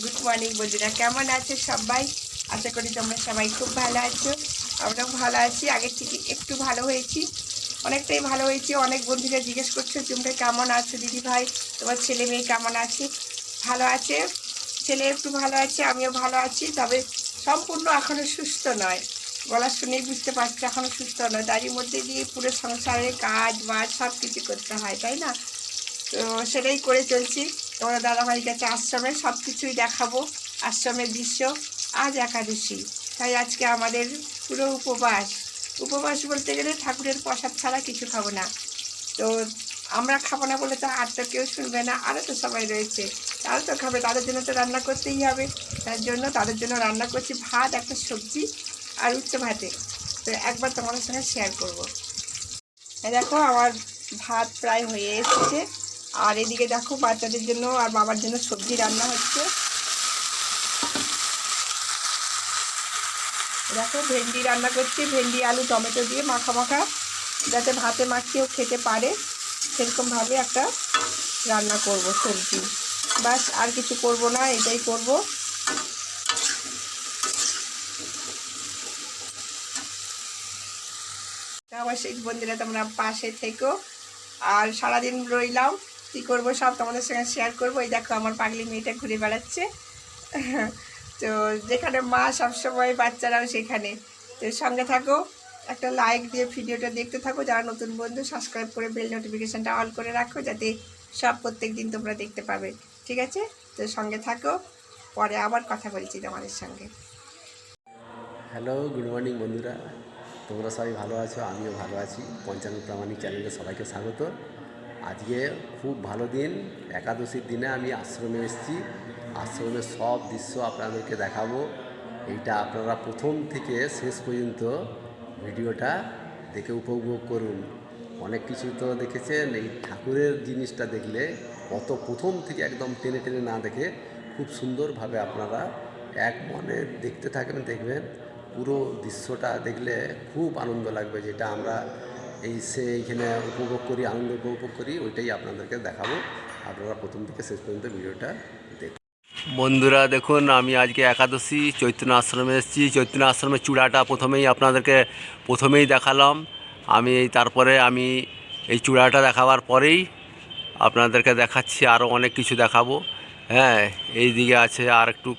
Good morning বন্ধুরা। কেমন আছে সবাই? আশা করি তোমরা সবাই খুব ভালো আছো। আমরাও ভালো আছি। আগের থেকে একটু ভালো হয়েছি। অনেকটাই ভালো হয়েছি। অনেক বন্ধুরা জিজ্ঞেস করছ, তোমরা কেমন আছো দিদি ভাই? তোমার ছেলে মেয়ে কেমন আছে? ভালো আছে? ছেলে একটু ভালো আছে, আমিও ভালো আছি। তবে সম্পূর্ণ এখনও সুস্থ নয়। গলা শুনেই বুঝতে পারছি এখনও সুস্থ নয়। তারই মধ্যে দিয়ে পুরো সংসারের কাজ বাজ সব কিছু করতে হয়, তাই না? তো সেটাই করে চলছি। তোমার দাদাভাইয়ের কাছে আশ্রমে সব কিছুই দেখাবো, আশ্রমের দৃশ্য আজ একাদশী। তাই আজকে আমাদের পুরো উপবাস। উপবাস বলতে গেলে ঠাকুরের প্রসাদ ছাড়া কিছু খাব না। তো আমরা খাব না বলে তো আর তো কেউ শুনবে না, আরও তো সবাই রয়েছে। তারা তো খাবে, তাদের জন্য তো রান্না করতেই হবে। তার জন্য তাদের জন্য রান্না করছি ভাত, একটা সবজি আর উচ্চ ভাতে। তো একবার তোমাদের সঙ্গে শেয়ার করব। দেখো আমার ভাত প্রায় হয়ে এসেছে। আর এদিকে দেখো বাচ্চাদের জন্য আর বাবার জন্য সবজি রান্না হচ্ছে। দেখো ভেন্ডি রান্না করছি, ভেন্ডি, আলু, টমেটো দিয়ে মাখা মাখা। যাতে ভাতে মাখিয়েও খেতে পারে সেরকমভাবে একটা রান্না করব সবজি। বাস আর কিছু করব না, এটাই করব। অবশ্যই বন্ধুরা, তোমরা পাশে থেকো। আর সারাদিন রইলাম। কী করব, সব তোমাদের সঙ্গে শেয়ার করব। এই দেখো আমার পাগলি মেয়েটা ঘুরে বেড়াচ্ছে। তো যেখানে মা সবসময়, বাচ্চারাও সেখানে। তো সঙ্গে থাকো, একটা লাইক দিয়ে ভিডিওটা দেখতে থাকো। যারা নতুন বন্ধু সাবস্ক্রাইব করে বেল নোটিফিকেশানটা অল করে রাখো, যাতে সব প্রত্যেক দিন তোমরা দেখতে পাবে। ঠিক আছে? তো সঙ্গে থাকো, পরে আবার কথা বলছি তোমাদের সঙ্গে। হ্যালো গুড মর্নিং বন্ধুরা। তোমরা সবাই ভালো আছো? আমিও ভালো আছি। পঞ্চানন প্রামাণিক চ্যানেলে সবাইকে স্বাগত। আজকে খুব ভালো দিন। একাদশীর দিনে আমি আশ্রমে এসেছি। আশ্রমের সব দৃশ্য আপনাদেরকে দেখাবো। এইটা আপনারা প্রথম থেকে শেষ পর্যন্ত ভিডিওটা দেখে উপভোগ করুন। অনেক কিছু তো দেখেছেন, এই ঠাকুরের জিনিসটা দেখলে কত প্রথম থেকে একদম টেনে টেনে না দেখে খুব সুন্দরভাবে আপনারা এক মনে দেখতে থাকবেন, দেখবেন। পুরো দৃশ্যটা দেখলে খুব আনন্দ লাগবে, যেটা আমরা এই সে এইখানে উপভোগ করি, আনন্দ উপভোগ করি, ওইটাই আপনাদেরকে দেখাবো। আপনারা প্রথম থেকে শেষ পর্যন্ত ভিডিওটা দেখুন। বন্ধুরা, দেখুন, আমি আজকে একাদশী, চৈতন্য আশ্রমে এসেছি। চৈতন্য আশ্রমের চূড়াটা প্রথমেই আপনাদেরকে প্রথমেই দেখালাম। আমি তারপরে আমি এই চূড়াটা দেখাবার পরেই আপনাদেরকে দেখাচ্ছি আরও অনেক কিছু দেখাবো। হ্যাঁ এই দিকে আছে আর একটু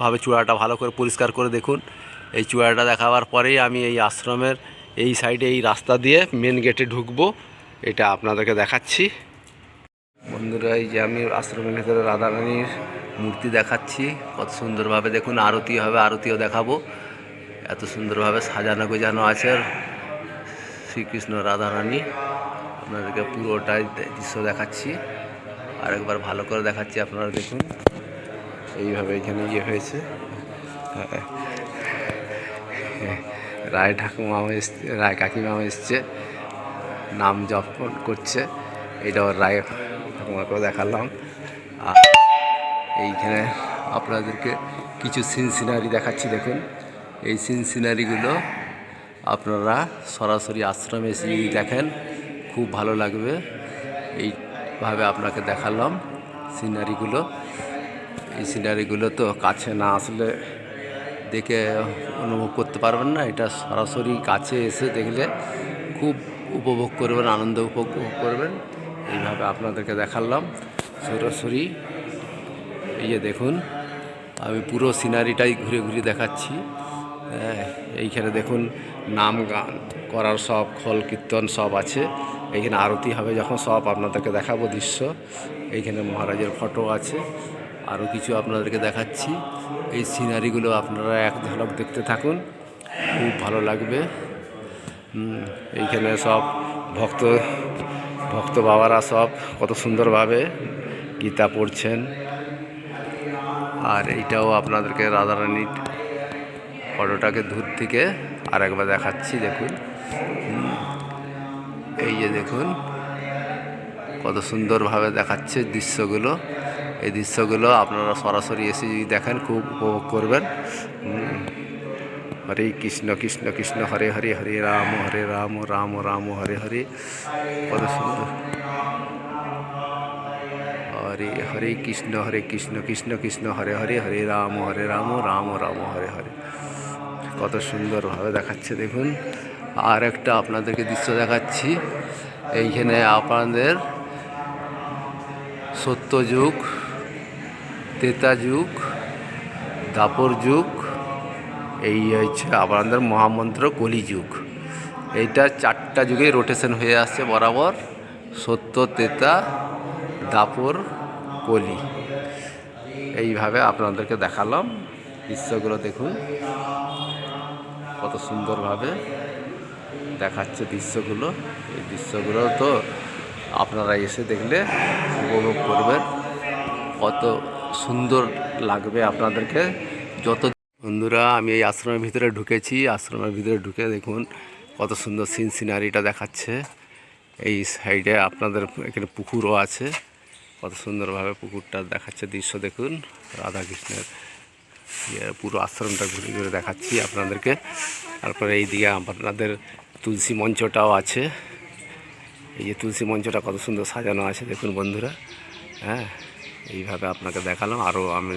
ভাবে চূড়াটা ভালো করে পরিষ্কার করে দেখুন। এই চূড়াটা দেখাবার পরেই আমি এই আশ্রমের এই সাইডে এই রাস্তা দিয়ে মেন গেটে ঢুকবো। এটা আপনাদেরকে দেখাচ্ছি। বন্ধুরা, এই যে আমি আশ্রমের ভেতরে রাধারানীর মূর্তি দেখাচ্ছি। কত সুন্দরভাবে দেখুন, আরতি হবে, আরতিও দেখাবো। এত সুন্দরভাবে সাজানো গোজানো আছে শ্রীকৃষ্ণ রাধারানী। আপনাদেরকে পুরোটাই দৃশ্য দেখাচ্ছি। আরেকবার ভালো করে দেখাচ্ছি আপনারা দেখুন। এইভাবে এখানে ইয়ে হয়েছে। হ্যাঁ। রায় ঠাকুমাও এসছে, রায় কাকিমাও এসছে, নাম জপ করছে। এটাও রায় ঠাকুমাকেও দেখালাম। আর এইখানে আপনাদেরকে কিছু সিন সিনারি দেখাচ্ছি, দেখুন। এই সিন সিনারিগুলো আপনারা সরাসরি আশ্রমে এসে যদি দেখেন, খুব ভালো লাগবে। এইভাবে আপনাকে দেখালাম সিনারিগুলো। এই সিনারিগুলো তো কাছে না আসলে দেখে অনুভব করতে পারবেন না। এটা সরাসরি কাছে এসে দেখলে খুব উপভোগ করবেন আনন্দ উপভোগ করবেন। এইভাবে আপনাদেরকে দেখালাম। সরাসরি এই যে দেখুন আমি পুরো সিনারিটাই ঘুরে ঘুরে দেখাচ্ছি। হ্যাঁ, এইখানে দেখুন নাম গান করার সব খোল কীর্তন সব আছে। এইখানে আরতি হবে যখন সব আপনাদেরকে দেখাবো দৃশ্য। এইখানে মহারাজের ফটো আছে। আরও কিছু আপনাদেরকে দেখাচ্ছি। এই সিনারিগুলো আপনারা এক ঝলক দেখতে থাকুন। খুব ভালো লাগবে। এইখানে সব ভক্ত ভক্ত বাবারা সব কত সুন্দরভাবে গীতা পড়ছেন। আর এইটাও আপনাদেরকে রাধারানীর ফটোটাকে দূর থেকে আর একবার দেখাচ্ছি, দেখুন। এই যে দেখুন, কত সুন্দরভাবে দেখাচ্ছে দৃশ্যগুলো। এই দৃশ্যগুলো আপনারা সরাসরি এসে যদি দেখেন, খুব উপভোগ করবেন। হরে কৃষ্ণ কৃষ্ণ কৃষ্ণ, হরে হরে হরে রাম হরে রাম রাম রাম, হরে হরে। কত সুন্দর। হরে হরে কৃষ্ণ হরে কৃষ্ণ কৃষ্ণ কৃষ্ণ, হরে হরে হরে রাম হরে রাম রাম রাম, হরে হরে। কত সুন্দরভাবে দেখাচ্ছে, দেখুন। আর একটা আপনাদেরকে দৃশ্য দেখাচ্ছি। এইখানে আপনাদের সত্যযুগ তেতা যুগ, দাপর যুগ, এই হচ্ছে আপনাদের মহামন্ত্র কলিযুগ এইটা চারটা যুগে রোটেশন হয়ে আসছে বরাবর, সত্য, তেতা, দাপর, কলি। এইভাবে আপনাদেরকে দেখালাম। দৃশ্যগুলো দেখুন। কত সুন্দরভাবে দেখাচ্ছে দৃশ্যগুলো। এই দৃশ্যগুলো তো আপনারা এসে দেখলে উপভোগ করবেন। কত সুন্দর লাগবে আপনাদেরকে যত বন্ধুরা, আমি এই আশ্রমের ভিতরে ঢুকেছি। আশ্রমের ভিতরে ঢুকে দেখুন কত সুন্দর সিন সিনারিটা দেখাচ্ছে। এই সাইডে আপনাদের এখানে পুকুরও আছে। কত সুন্দরভাবে পুকুরটা দেখাচ্ছে দৃশ্য দেখুন। রাধাকৃষ্ণের ইয়ে পুরো আশ্রমটা ঘুরে ঘুরে দেখাচ্ছি আপনাদেরকে। তারপরে এইদিকে আপনাদের তুলসী মঞ্চটাও আছে। এই যে তুলসী মঞ্চটা কত সুন্দর সাজানো আছে দেখুন বন্ধুরা। হ্যাঁ। এইভাবে আপনাকে দেখালাম। আরও আমি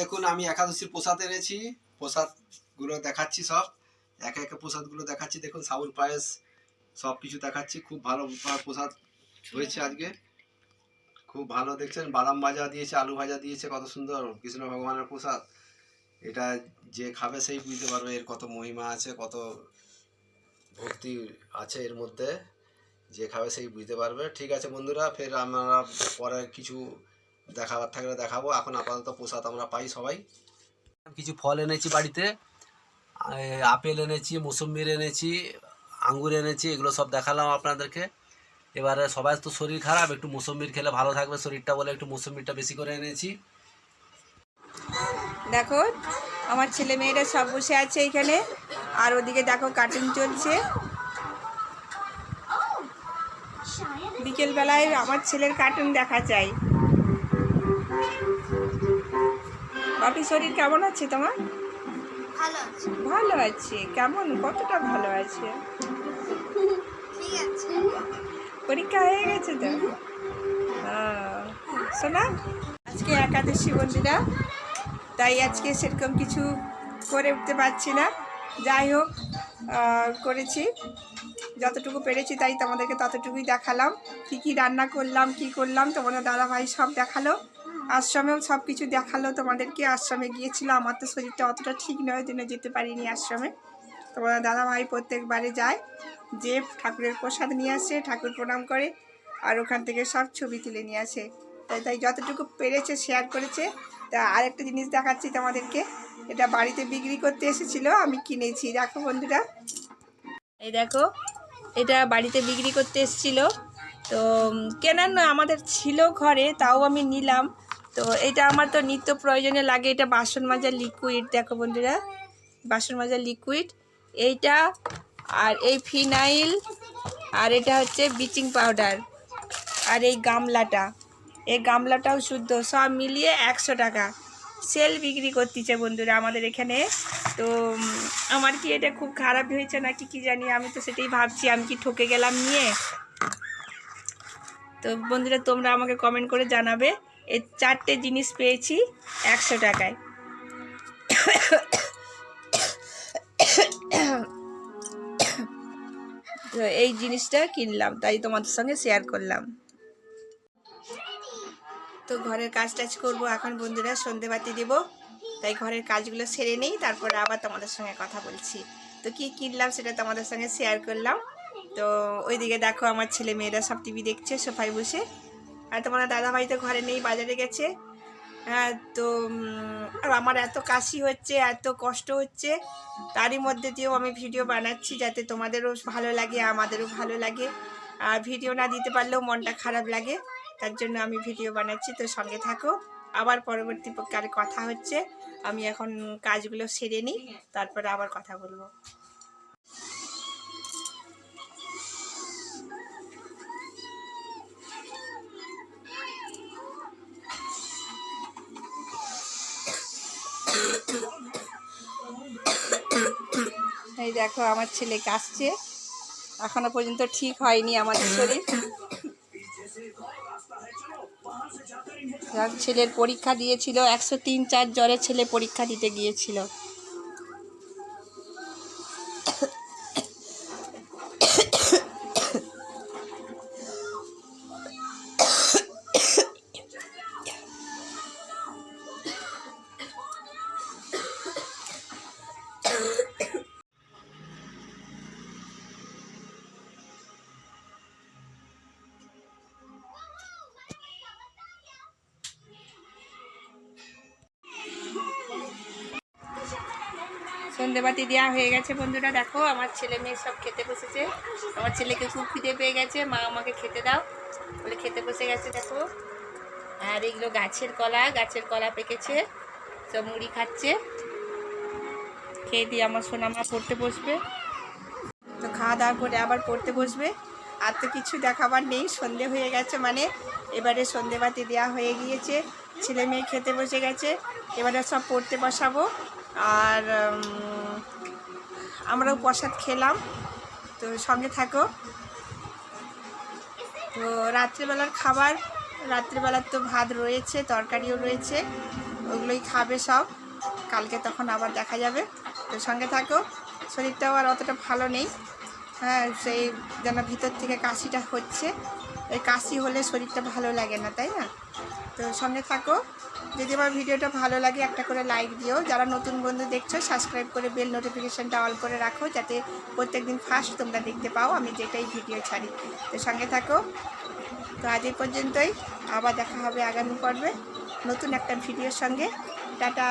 দেখুন, আমি একাদশীর প্রসাদ এনেছি। প্রসাদগুলো দেখাচ্ছি সব। একে একে প্রসাদগুলো দেখাচ্ছি। দেখুন সাউল পায়েস সব কিছু দেখাচ্ছি। খুব ভালো প্রসাদ হয়েছে আজকে। খুব ভালো দেখছেন। বাদাম ভাজা দিয়েছে, আলু ভাজা দিয়েছে, কত সুন্দর। কৃষ্ণ ভগবানের প্রসাদ। এটা যে খাবে সেই বুঝতে পারবে এর কত মহিমা আছে, কত ভক্তি আছে এর মধ্যে। যে খাবে সেই বুঝতে পারবে। ঠিক আছে বন্ধুরা, ফের আমরা পরে কিছু দেখাবার থাকলে দেখাবো। এখন আপাতত প্রসাদ আমরা পাই সবাই। কিছু ফল এনেছি বাড়িতে। আপেল এনেছি, মৌসুম্বির এনেছি, আঙ্গুর এনেছি, এগুলো সব দেখালাম আপনাদেরকে। এবারে সবাই তো শরীর খারাপ, একটু মৌসুম্বির খেলে ভালো থাকবে শরীরটা বলে একটু মৌসুম্বিরটা বেশি করে এনেছি। দেখো, আমার ছেলে মেয়েরা সব বসে আছে এখানে। আর ওদিকে দেখো কার্টুন চলছে। বিকেলবেলায় আমার ছেলের কার্টুন দেখা চাই বাপি শরীর কেমন আছে তোমার? ভালো আছে। ভালো আছে। কেমন? কতটা ভালো আছে? পরীক্ষা হয়ে গেছে তো? শোনা আজকে একাদশী বন্ধুরা তাই আজকে সেরকম কিছু করে উঠতে পারছি না। যাই হোক করেছি। যতটুকু পেরেছি তাই তোমাদেরকে ততটুকুই দেখালাম। কি কি রান্না করলাম কি করলাম তোমাদের দাদাভাই সব দেখাল। আশ্রমেও সব কিছু দেখাল, তোমাদেরকে আশ্রমে গিয়েছিল। আমার তো শরীরটা অতটা ঠিক নয় জন্য যেতে পারিনি আশ্রমে। তোমাদের দাদাভাই প্রত্যেকবারে যায়, যে ঠাকুরের প্রসাদ নিয়ে আসে, ঠাকুর প্রণাম করে আর ওখান থেকে সব ছবি তুলে নিয়ে আসে। তাই তাই যতটুকু পেরেছে শেয়ার করেছে। তা আরেকটা জিনিস দেখাচ্ছি তোমাদেরকে। এটা বাড়িতে বিক্রি করতে এসেছিল, আমি কিনেছি। দেখো বন্ধুরা। এই দেখো, এটা বাড়িতে বিক্রি করতে এসেছিল। তো কেনার নয়, আমাদের ছিল ঘরে, তাও আমি নিলাম। তো এটা আমার তো নিত্য প্রয়োজনে লাগে। এটা বাসন মাজার লিকুইড দেখো বন্ধুরা, বাসন মাজার লিকুইড এইটা আর এই ফিনাইল আর এটা হচ্ছে ব্লিচিং পাউডার আর এই গামলাটা। এই গামলাটাও শুদ্ধ, সব মিলিয়ে একশো টাকা। সেল বিক্রি করতেছে বন্ধুরা আমাদের এখানে। তো আমার কি এটা খুব খারাপ হয়েছে নাকি কি জানি, আমি তো সেটাই ভাবছি, আমি কি ঠকে গেলাম নিয়ে? তো বন্ধুরা তোমরা আমাকে কমেন্ট করে জানাবে। এই চারটে জিনিস পেয়েছি একশো টাকায়। তো এই জিনিসটা কিনলাম, তাই তোমাদের সঙ্গে শেয়ার করলাম। তো ঘরের কাজ টাজ করব এখন বন্ধুরা, সন্ধেবাতি দেবো। তাই ঘরের কাজগুলো সেরে নেই, তারপরে আবার তোমাদের সঙ্গে কথা বলছি। তো কি কিনলাম সেটা তোমাদের সঙ্গে শেয়ার করলাম। তো ওইদিকে দেখো আমার ছেলে মেয়েরা সব টিভি দেখছে, সোফায় বসে। আর তোমার দাদাভাই তো ঘরে নেই, বাজারে গেছে। হ্যাঁ তো আর আমার এত কাশি হচ্ছে, এত কষ্ট হচ্ছে। তারই মধ্যে দিয়েও আমি ভিডিও বানাচ্ছি যাতে তোমাদেরও ভালো লাগে, আমাদেরও ভালো লাগে। আর ভিডিও না দিতে পারলেও মনটা খারাপ লাগে, তার জন্য আমি ভিডিও বানাচ্ছি। তো সঙ্গে থাকো, আবার পরবর্তী কালে কথা হচ্ছে। আমি এখন কাজগুলো সেরে নিই, তারপরে আবার কথা বলব। এই দেখো, আমার ছেলে কাশছে। এখনও পর্যন্ত ঠিক হয়নি আমাদের শরীর। ছেলের পরীক্ষা দিয়েছিল। একশো তিন চার জ্বরে ছেলে পরীক্ষা দিতে গিয়েছিল। সন্ধেবাতি দেওয়া হয়ে গেছে বন্ধুরা, দেখো আমার ছেলে মেয়ে সব খেতে বসেছে। আমার ছেলেকে খুব খিদে পেয়ে গেছে, মা আমাকে খেতে দাও। বলে খেতে বসে গেছে, দেখো। আর এগুলো গাছের কলা গাছের কলা পেকেছে, সব মুড়ি খাচ্ছে। খেয়ে দিয়ে আমার সোনামা পড়তে বসবে। তো খাওয়া দাওয়া করে আবার পড়তে বসবে। আর তো কিছু দেখাবার নেই, সন্ধে হয়ে গেছে মানে। এবারে সন্ধেবাতি দেওয়া হয়ে গিয়েছে, ছেলে মেয়ে খেতে বসে গেছে। এবারে সব পড়তে বসাবো। আর আমরাও প্রসাদ খেলাম। তো সঙ্গে থাকো। তো রাত্রিবেলার খাবার, রাত্রিবেলার তো ভাত রয়েছে, তরকারিও রয়েছে, ওগুলোই খাবে সব। কালকে তখন আবার দেখা যাবে। তো সঙ্গে থাকো। শরীরটাও আর অতটা ভালো নেই। হ্যাঁ সেই যেন ভিতর থেকে কাশিটা হচ্ছে। ওই কাশি হলে শরীরটা ভালো লাগে না, তাই না? তো সঙ্গে থাকো। যদি আমার ভিডিওটা ভালো লাগে, একটা করে লাইক দিও। যারা নতুন বন্ধু দেখছ সাবস্ক্রাইব করে বেল নোটিফিকেশানটা অল করে রাখো, যাতে প্রত্যেক দিন ফার্স্ট তোমরা দেখতে পাও আমি যেটাই ভিডিও ছাড়ি। তো সঙ্গে থাকো। তো আজ এই পর্যন্তই। আবার দেখা হবে আগামী পর্বে নতুন একটা ভিডিওর সঙ্গে। টাটা!